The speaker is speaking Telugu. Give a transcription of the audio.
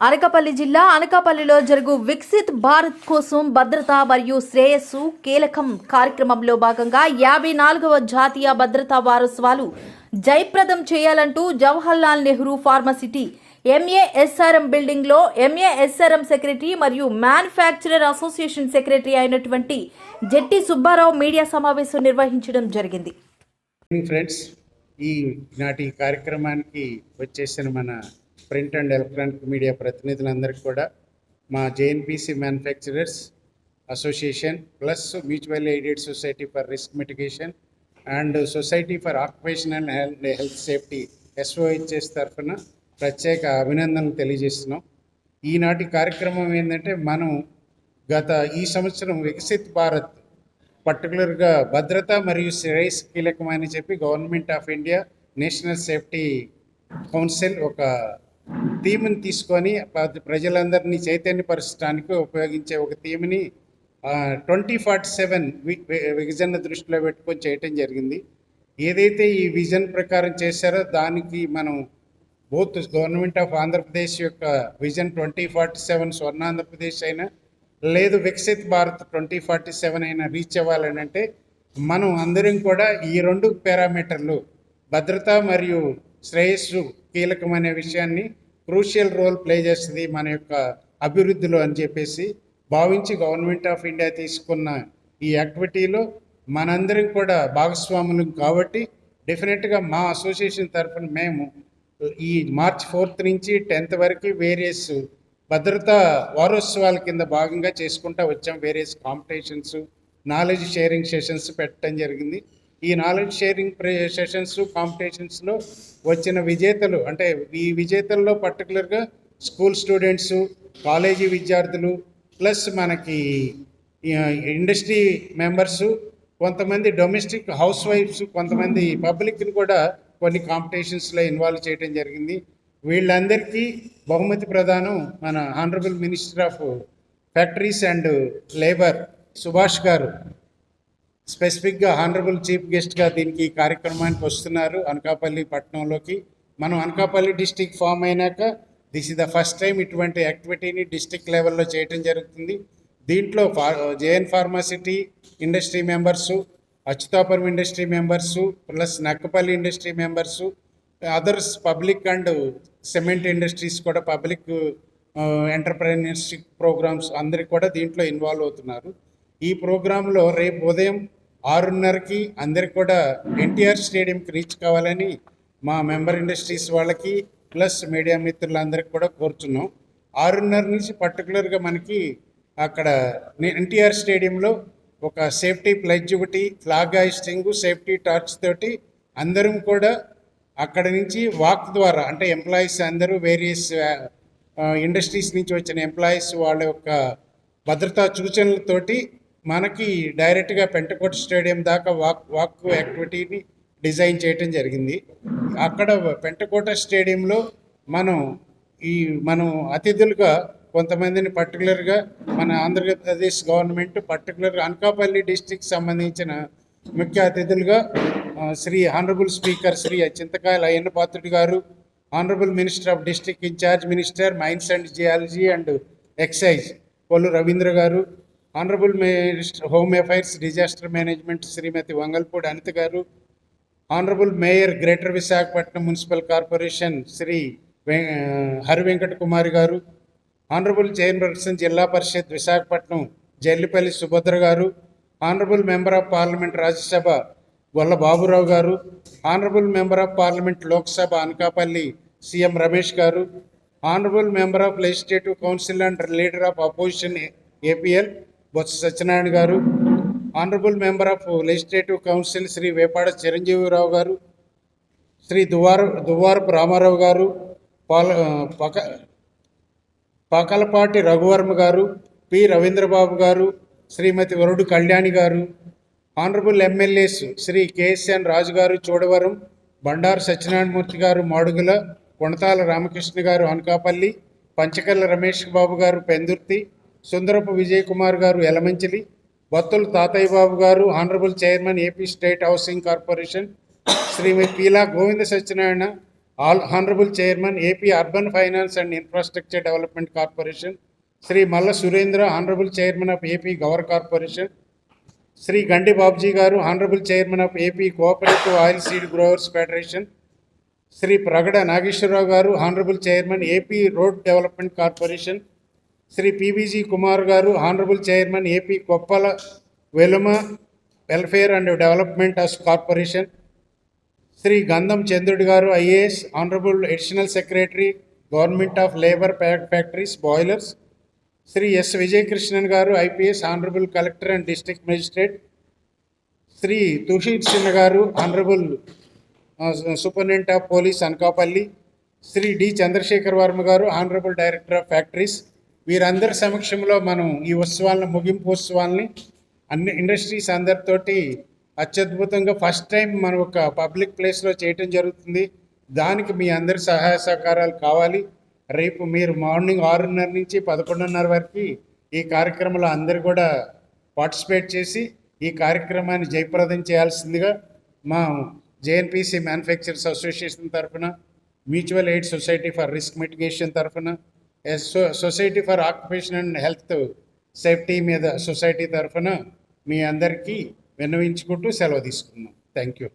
అనకాపల్లి జిల్లా అనకాపల్లిలో జరుగు వికసిత్ భారత్ కోసం భద్రత మరియు శ్రేయస్సు కీలకం కార్యక్రమంలో భాగంగా యాభై నాలుగవ జాతీయ భద్రతా వారోత్సవాలు జయప్రదం చేయాలంటూ జవహర్లాల్ నెహ్రూ ఫార్మసిటీ ఎంఏఎస్ఆర్ఎం బిల్డింగ్లో ఎంఏఎస్ఆర్ఎం సెక్రటరీ మరియు మ్యానుఫ్యాక్చరర్ అసోసియేషన్ సెక్రటరీ అయినటువంటి జెట్టి సుబ్బారావు మీడియా సమావేశం నిర్వహించడం జరిగింది. ఫ్రెండ్స్ ఈ నాటి కార్యక్రమానికి వచ్చేసిన మన ప్రింట్ అండ్ ఎలక్ట్రానిక్ మీడియా ప్రతినిధులందరికీ కూడా మా JNPC manufacturers association plus mutual aided society for risk mitigation and society for occupational and health safety SOHS తరఫున ప్రత్యేక అభినందనలు తెలియజేస్తున్నాం. ఈనాటి కార్యక్రమం ఏంటంటే మనం గత ఈ సంవత్సరం వికసిత్ భారత్ పర్టికులర్గా భద్రత మరియు శ్రేయస్ కీలకమని చెప్పి government of India national safety council ఒక థీమ్ని తీసుకొని ప్రజలందరినీ చైతన్యపరచడానికి ఉపయోగించే ఒక థీమ్ని ట్వంటీ ఫార్టీ సెవెన్ విజన్ దృష్టిలో పెట్టుకొని చేయటం జరిగింది. ఏదైతే ఈ విజన్ ప్రకారం చేశారో దానికి మనం బోత్ గవర్నమెంట్ ఆఫ్ ఆంధ్రప్రదేశ్ యొక్క vision twenty forty seven Swarna Andhra Pradesh అయినా లేదు Viksit Bharat twenty forty seven అయినా రీచ్ అవ్వాలని అంటే మనం అందరం కూడా ఈ రెండు పారామీటర్లు భద్రత మరియు శ్రేయస్సు కీలకమైన విషయాన్ని క్రూషియల్ రోల్ ప్లే చేస్తుంది మన యొక్క అభివృద్ధిలో అని చెప్పేసి భావించి గవర్నమెంట్ ఆఫ్ ఇండియా తీసుకున్న ఈ యాక్టివిటీలో మనందరం కూడా భాగస్వాములు కాబట్టి డెఫినెట్గా మా అసోసియేషన్ తరఫున మేము ఈ మార్చ్ ఫోర్త్ నుంచి టెన్త్ వరకు వేరియస్ భద్రతా వారోత్సవాల కింద భాగంగా చేసుకుంటూ వచ్చాం. Various competitions knowledge sharing sessions పెట్టడం జరిగింది. ఈ నాలెడ్జ్ షేరింగ్ సెషన్స్ కాంపిటీషన్స్లో వచ్చిన విజేతలు అంటే ఈ విజేతల్లో పర్టికులర్గా స్కూల్ స్టూడెంట్స్ కాలేజీ విద్యార్థులు ప్లస్ మనకి ఇండస్ట్రీ మెంబర్స్ కొంతమంది డొమెస్టిక్ హౌస్ వైఫ్స్ కొంతమంది పబ్లిక్ని కూడా కొన్ని కాంపిటీషన్స్లో ఇన్వాల్వ్ చేయడం జరిగింది. వీళ్ళందరికీ బహుమతి ప్రదానం మన honourable minister of factories and labour Subhash garu. స్పెసిఫిక్గా హానరబుల్ చీఫ్ గెస్ట్గా దీనికి ఈ కార్యక్రమానికి వస్తున్నారు అనకాపల్లి పట్టణంలోకి. మనం అనకాపల్లి డిస్టిక్ ఫామ్ అయినాక this is the first time ఇటువంటి యాక్టివిటీని డిస్టిక్ లెవెల్లో చేయటం జరుగుతుంది. దీంట్లో ఫా JN pharma city industry members Achutapuram industry members plus Nakkapalli industry members others public and cement industries కూడా పబ్లిక్ ఎంటర్ప్రెన్యూర్షిప్ ప్రోగ్రామ్స్ అందరికి కూడా దీంట్లో ఇన్వాల్వ్ అవుతున్నారు. ఈ ప్రోగ్రాంలో రేపు ఉదయం ఆరున్నరకి అందరికి కూడా ఎన్టీఆర్ స్టేడియంకి రీచ్ కావాలని మా మెంబర్ ఇండస్ట్రీస్ వాళ్ళకి ప్లస్ మీడియా మిత్రులందరికీ కూడా కోరుతున్నాం ఆరున్నర నుంచి పర్టికులర్గా మనకి అక్కడ ఎన్టీఆర్ స్టేడియంలో ఒక సేఫ్టీ ప్లెజ్ ఒకటి ఫ్లాగ్ హాయిస్టింగ్ సేఫ్టీ టార్చ్ తోటి అందరం కూడా అక్కడ నుంచి వాక్ ద్వారా అంటే ఎంప్లాయీస్ అందరూ వేరియస్ ఇండస్ట్రీస్ నుంచి వచ్చిన ఎంప్లాయీస్ వాళ్ళ యొక్క భద్రతా సూచనలతోటి మనకి డైరెక్ట్గా పెంటకోట స్టేడియం దాకా వాక్ వాక్ యాక్టివిటీని డిజైన్ చేయటం జరిగింది. అక్కడ పెంటకోట స్టేడియంలో మనం ఈ మనం అతిథులుగా కొంతమందిని పర్టికులర్గా మన ఆంధ్రప్రదేశ్ గవర్నమెంట్ పర్టికులర్గా అనకాపల్లి డిస్టిక్ సంబంధించిన ముఖ్య అతిథులుగా Shri honourable speaker Shri Chintakayala Ayyanna Patrudu garu honourable minister of district in charge minister mines and geology and excise Kollu Ravindra garu honourable minister home affairs disaster management Shrimati Vangalapudi Anitha garu honourable mayor greater Visakhapatnam municipal corporation Shri Hari Venkata Kumari garu honourable chairperson Zilla Parishad Visakhapatnam Jallipalli Subhadra garu honourable member of parliament Rajya Sabha Golla Baburao garu honourable member of parliament Lok Sabha Anakapalli CM Ramesh garu honourable member of legislative council and leader of opposition APL Botsa Satyanarayana garu honourable member of legislative council Shri Vepada Chiranjeevi Rao garu Shri Duvvara Duvvarapu Ramarao గారు పాల పక పకలపాటి రఘువర్మ గారు పి రవీంద్రబాబు గారు Shrimati Varudu Kalyani garu honourable MLAs Shri KSN Raju garu Chodavaram Bandaru Satyanarayana Murthy గారు మాడుగుల కొణతాల రామకృష్ణ గారు అనకాపల్లి పంచకల్ల రమేష్ బాబు గారు పెందుర్తి సుందరపు విజయ్ కుమార్ గారు Yelamanchili Battula Tatayya Babu garu honourable chairman AP state housing corporation Shrimati Peela Govinda Satyanarayana all honourable chairman AP urban finance and infrastructure development corporation Shri Malla Surendra honourable chairman of AP Gavai corporation Shri Gandi Babji garu honourable chairman of AP cooperative oil seed growers federation Shri Pragada Nageswara Rao garu honourable chairman AP road development corporation Shri PBG Kumar garu honourable chairman AP Koppala Velama welfare and development as corporation. Shri Gandham Chandrudi garu IAS honourable additional secretary government of labour factories boilers. Shri S Vijayakrishnan garu IPS honourable collector and district magistrate. Shri Tushir Sinha garu honourable superintendent of police Anakapalli. Shri D Chandrasekhar Varma garu honourable director of factories. వీరందరి సమక్షంలో మనం ఈ ఉత్సవాలను ముగింపు ఉత్సవాల్ని అన్ని ఇండస్ట్రీస్ అందరితోటి అత్యద్భుతంగా ఫస్ట్ టైం మనం ఒక పబ్లిక్ ప్లేస్లో చేయటం జరుగుతుంది. దానికి మీ అందరి సహాయ సహకారాలు కావాలి. రేపు మీరు మార్నింగ్ ఆరున్నర నుంచి పదకొండున్నర వరకు ఈ కార్యక్రమంలో అందరు కూడా పార్టిసిపేట్ చేసి ఈ కార్యక్రమాన్ని జయప్రదం చేయాల్సిందిగా మా జేఎన్పిసి మ్యానుఫ్యాక్చరర్స్ అసోసియేషన్ తరఫున mutual aid society for risk mitigation తరఫున society for occupation and health safety మీద సొసైటీ తరఫున మీ అందరికీ విన్నవించుకుంటూ సెలవు తీసుకున్నాం థ్యాంక్ యూ